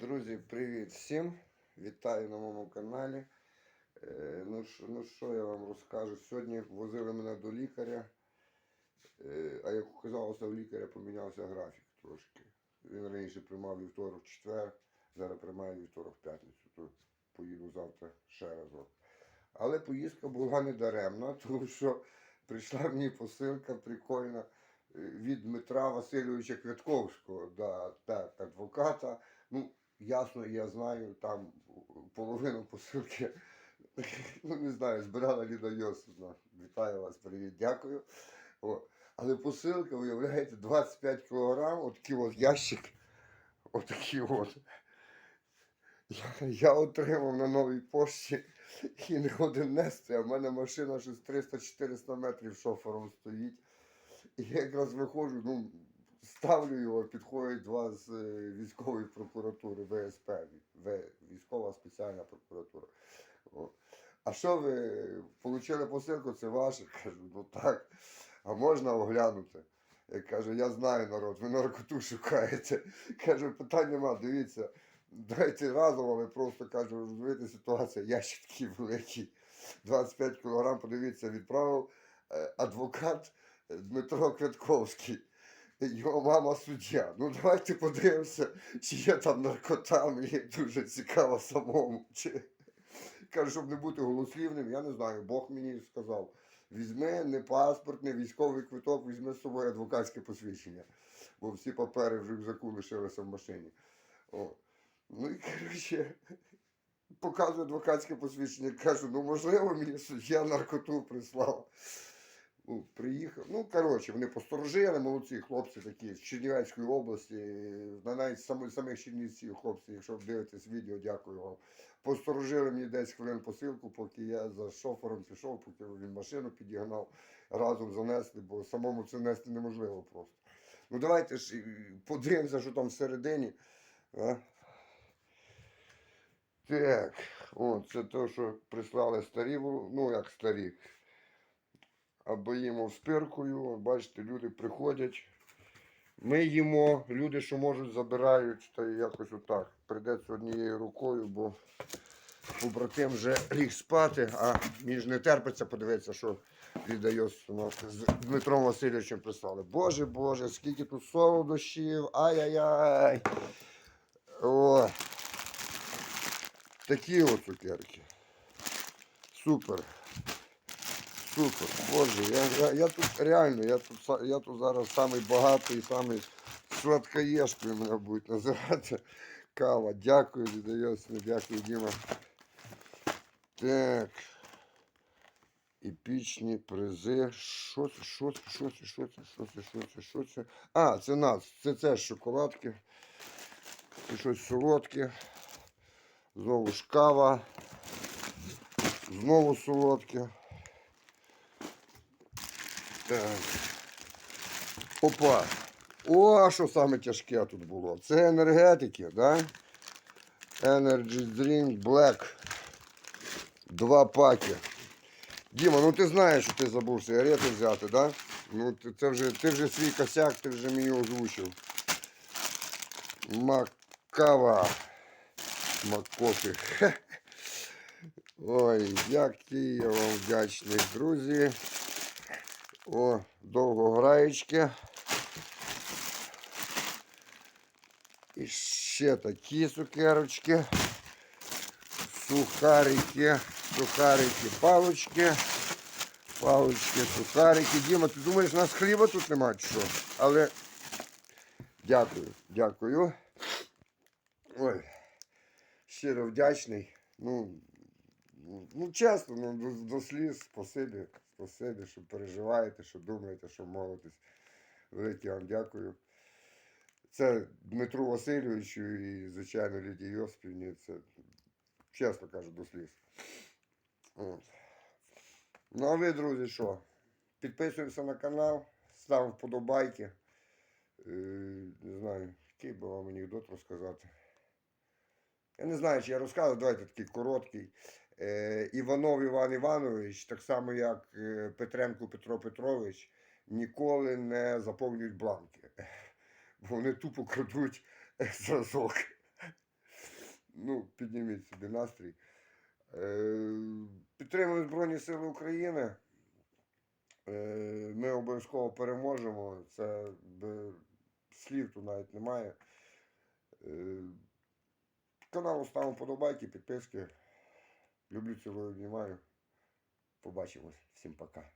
Друзі, привіт всім! Вітаю на моєму каналі. Е, ну, ну що я вам розкажу? Сьогодні возили мене до лікаря, е, а як оказалося, у лікаря помінявся графік трошки. Він раніше приймав вівторок, четвер, зараз приймає вівторок, п'ятницю, то поїду завтра ще разок. Але поїздка була не даремна, тому що прийшла мені посилка прикольна е, від Дмитра Васильовича Квятковського, да, так, адвоката. Ну, ясно, я знаю, там половину посилки, ну не знаю, збирала Ліда Йосифна. Вітаю вас, привіт, дякую. О. Але посилка, виявляєте, 25 кілограм, отакий от ящик, отакий от. Я, я отримав на новій пошті і не один нести, а в мене машина щось 300-400 метрів шофером стоїть. І я якраз виходжу, ну, ставлю його, підходять два з е, військової прокуратури, ВСП, військова спеціальна прокуратура. А що ви отримали посилку, це ваше? Кажу, ну так. А можна оглянути? Я кажу, я знаю народ, ви наркоту шукаєте. Кажу, питань нема, дивіться, дайте разом, але просто кажу, розумієте, ситуація, ящик такий великий, 25 кілограм, подивіться, відправив е, адвокат Дмитро Квятковський. Його мама суддя. Ну давайте подивимося, чи є там наркота, мені дуже цікаво самому. Чи... Кажу, щоб не бути голослівним, я не знаю, Бог мені сказав. Візьми не паспорт, не військовий квиток, візьми з собою адвокатське посвідчення. Бо всі папери в рюкзаку лишилися в машині. О. Ну і коротше, показую адвокатське посвідчення. Кажу, ну можливо, мені суддя наркоту прислав. Ну, приїхав. Ну, коротше, вони посторожили, молодці хлопці такі з Чернівецької області, на навіть самих самих чернівців хлопці, якщо дивитесь відео, дякую вам. Посторожили мені 10 хвилин посилку, поки я за шофером пішов, поки він машину підігнав, разом занесли, бо самому це нести неможливо просто. Ну давайте ж подивимося, що там всередині. А? Так, о, це те, що прислали старі, ну як старі або їмо спиркою. Бачите, люди приходять. Ми їмо, люди, що можуть, забирають, та якось отак. Прийдеться однією рукою, бо побратим вже ліг спати, а мені ж не терпиться подивитися, що віддає з Дмитром Васильовичем прислали. Боже Боже, скільки тут солодощів, ай-яй-яй. О. Такі от цукерки. Супер. Супер, боже, я, я, я тут реально, я тут, я тут зараз самий багатий, самий сладкоєшкою мене будуть називати. Кава. Дякую, віддається, дякую, Діма. Так. Епічні призи. Що це, що це, що це, що це, що це, що це, що це? А, це нас. Це це шоколадки. Це щось солодке. Знову ж кава. Знову солодке. Так. Опа. О, що саме тяжке тут було? Це енергетики, да? Energy Drink Black. Два паки. Діма, ну ти знаєш, що ти забув сигарети взяти, да? Ну ти, це вже, ти вже свій косяк, ти вже мені озвучив. Макава. Макофі. Ой, який я вам вдячний, друзі. О, довгограєчки. І ще такі цукерочки. Сухарики, сухарики, палочки. Палочки, сухарики. Діма, ти думаєш, у нас хліба тут нема чи що? Але дякую, дякую. Ой, щиро вдячний. Ну, ну, ну чесно, ну, до, до сліз, спасибі, спасибі, що переживаєте, що думаєте, що молитесь. Велике вам дякую. Це Дмитру Васильовичу і, звичайно, Лідії Йоспівні. Це, чесно кажу, до сліз. От. Ну, а ви, друзі, що? Підписуємося на канал, став вподобайки. Е, не знаю, який би вам анекдот розказати. Я не знаю, чи я розказував, давайте такий короткий. Е, Іванов Іван Іванович, так само як е, Петренко Петро Петрович, ніколи не заповнюють бланки. Вони тупо крадуть е, зразок. ну, підніміть собі настрій. Підтримуємо Збройні Сили України. Ми обов'язково переможемо. Це слів тут навіть немає. Каналу ставимо подобайки, підписки. Люблю, цілую, обнімаю. Побачимось. Всім пока.